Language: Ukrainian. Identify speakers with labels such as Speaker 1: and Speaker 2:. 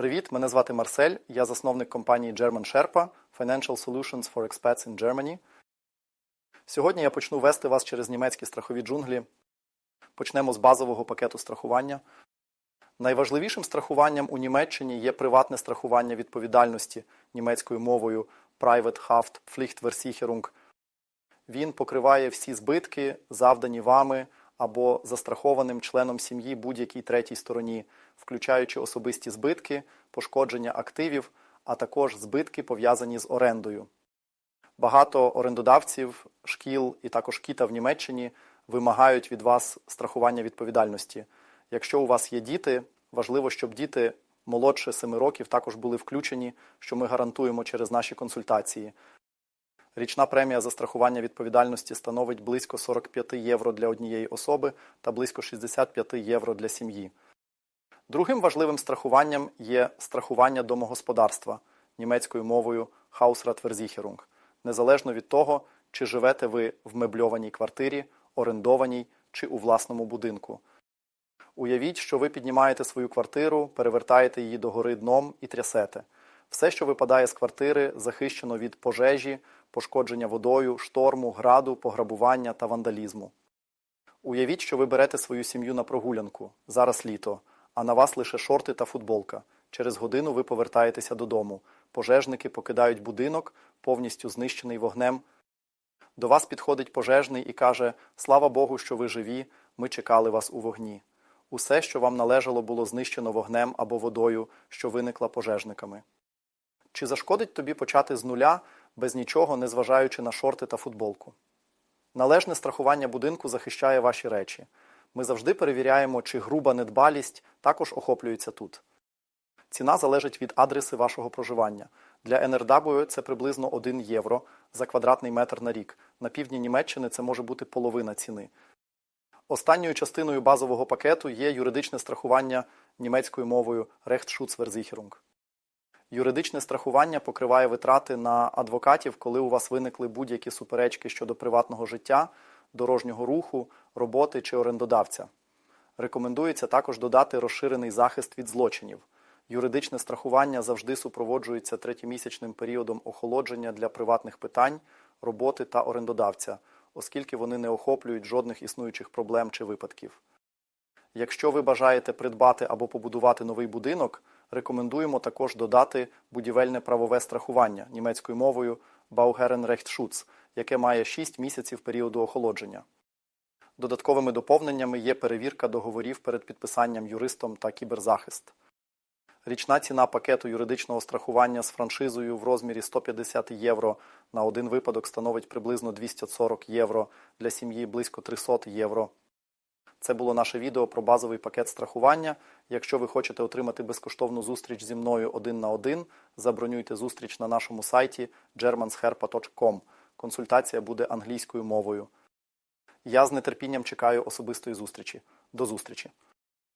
Speaker 1: Привіт, мене звати Марсель. Я засновник компанії German Sherpa Financial Solutions for Expats in Germany. Сьогодні я почну вести вас через німецькі страхові джунглі. Почнемо з базового пакету страхування. Найважливішим страхуванням у Німеччині є приватне страхування відповідальності німецькою мовою Private Haft Pflichtversicherung. Він покриває всі збитки, завдані вами або застрахованим членом сім'ї будь-якій третій стороні, включаючи особисті збитки, пошкодження активів, а також збитки, пов'язані з орендою. Багато орендодавців, шкіл і також кіта в Німеччині вимагають від вас страхування відповідальності. Якщо у вас є діти, важливо, щоб діти молодше 7 років також були включені, що ми гарантуємо через наші консультації. Річна премія за страхування відповідальності становить близько 45 євро для однієї особи та близько 65 євро для сім'ї. Другим важливим страхуванням є страхування домогосподарства німецькою мовою Hausratversicherung, незалежно від того, чи живете ви в мебльованій квартирі, орендованій чи у власному будинку. Уявіть, що ви піднімаєте свою квартиру, перевертаєте її догори дном і трясете. Все, що випадає з квартири, захищено від пожежі, пошкодження водою, шторму, граду, пограбування та вандалізму. Уявіть, що ви берете свою сім'ю на прогулянку. Зараз літо, а на вас лише шорти та футболка. Через годину ви повертаєтеся додому. Пожежники покидають будинок, повністю знищений вогнем. До вас підходить пожежний і каже: Слава Богу, що ви живі, ми чекали вас у вогні. Усе, що вам належало, було знищено вогнем або водою, що виникла пожежниками. Чи зашкодить тобі почати з нуля без нічого, незважаючи на шорти та футболку? Належне страхування будинку захищає ваші речі. Ми завжди перевіряємо, чи груба недбалість також охоплюється тут. Ціна залежить від адреси вашого проживання. Для НРД це приблизно 1 євро за квадратний метр на рік. На півдні Німеччини це може бути половина ціни. Останньою частиною базового пакету є юридичне страхування німецькою мовою Rechtsschutzversicherung. Юридичне страхування покриває витрати на адвокатів, коли у вас виникли будь-які суперечки щодо приватного життя, дорожнього руху, роботи чи орендодавця. Рекомендується також додати розширений захист від злочинів. Юридичне страхування завжди супроводжується третімісячним періодом охолодження для приватних питань, роботи та орендодавця, оскільки вони не охоплюють жодних існуючих проблем чи випадків. Якщо ви бажаєте придбати або побудувати новий будинок, рекомендуємо також додати будівельне правове страхування німецькою мовою Bauherrenrechtsschutz, яке має 6 місяців періоду охолодження. Додатковими доповненнями є перевірка договорів перед підписанням юристом та кіберзахист. Річна ціна пакету юридичного страхування з франшизою в розмірі 150 євро на один випадок становить приблизно 240 євро, для сім'ї близько 300 євро. Це було наше відео про базовий пакет страхування. Якщо ви хочете отримати безкоштовну зустріч зі мною один на один, забронюйте зустріч на нашому сайті germansherpa.com. Консультація буде англійською мовою. Я з нетерпінням чекаю особистої зустрічі. До зустрічі!